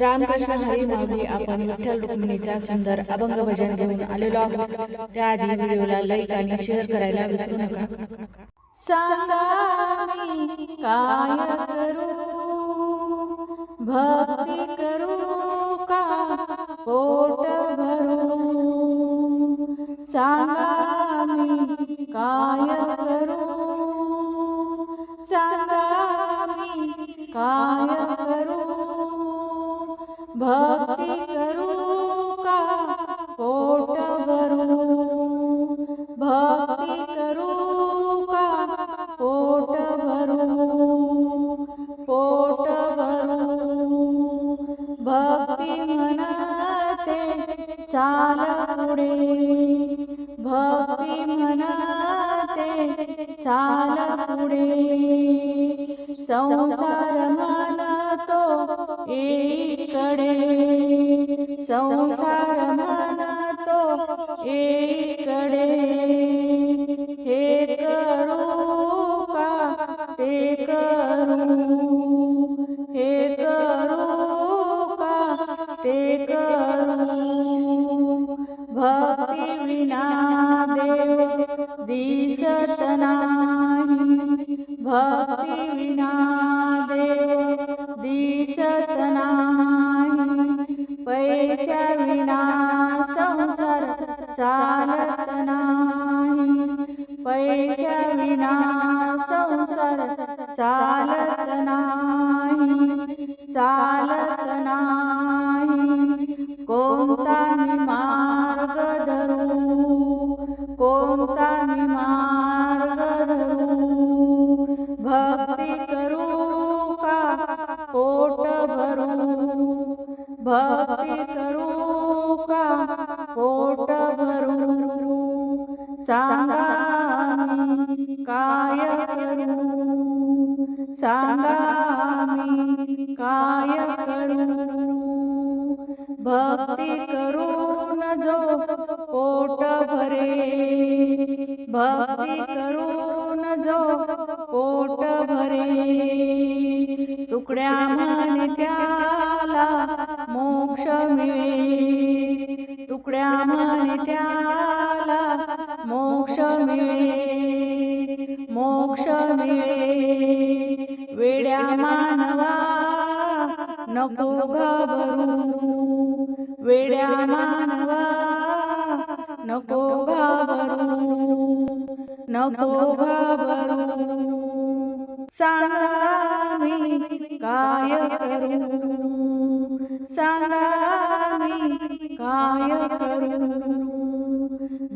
रामकृष्ण हरी माऊली आपण विठ्ठल रुक्मिणीचा सुंदर अभंग भजन घेऊन आलेलो आहोत. त्याआधी व्हिडिओला लाईक आणि शेअर करायला विसरू नका. सांगा मी काय करू भक्ती करू का पोट भरू? सांगा मी काय करू? सांगा मी काय भक्ती करू का पोट भरू भक्ती करू का पोट भरू पोट भरू भक्ती म्हणते चाल पुढे भक्ती म्हणते चाल पुढे संसार म्हणतो एकडे संसार म्हणतो एकडे हे करू का ते करू हे करू का ते करू भक्ती विना देव दिसत नाही भक्ती विना चालत नाही पैशा विना संसार चालत नाही चालत नाही कोणता मी मार्ग धरू कोणता मी मार्ग धरू भक्ती करू का पोट भरू भक्ती करू सांगा मी काय करू सांगा मी काय करू भक्ती करून जो पोट भरे भक्ती करून जो पोट भरे तुकड्या म्हणे त्याला मोक्ष मिळे तुकड्या म्हणे त्या मिळे मोक्ष मिळे वेड्या मानवा नको घाबरू. वेड्या मानवा नको घाबरू. नको घाबरू. सांगा मी काय करू? सांगा मी काय करू?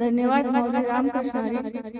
धन्यवाद मौलवी रामकृष्ण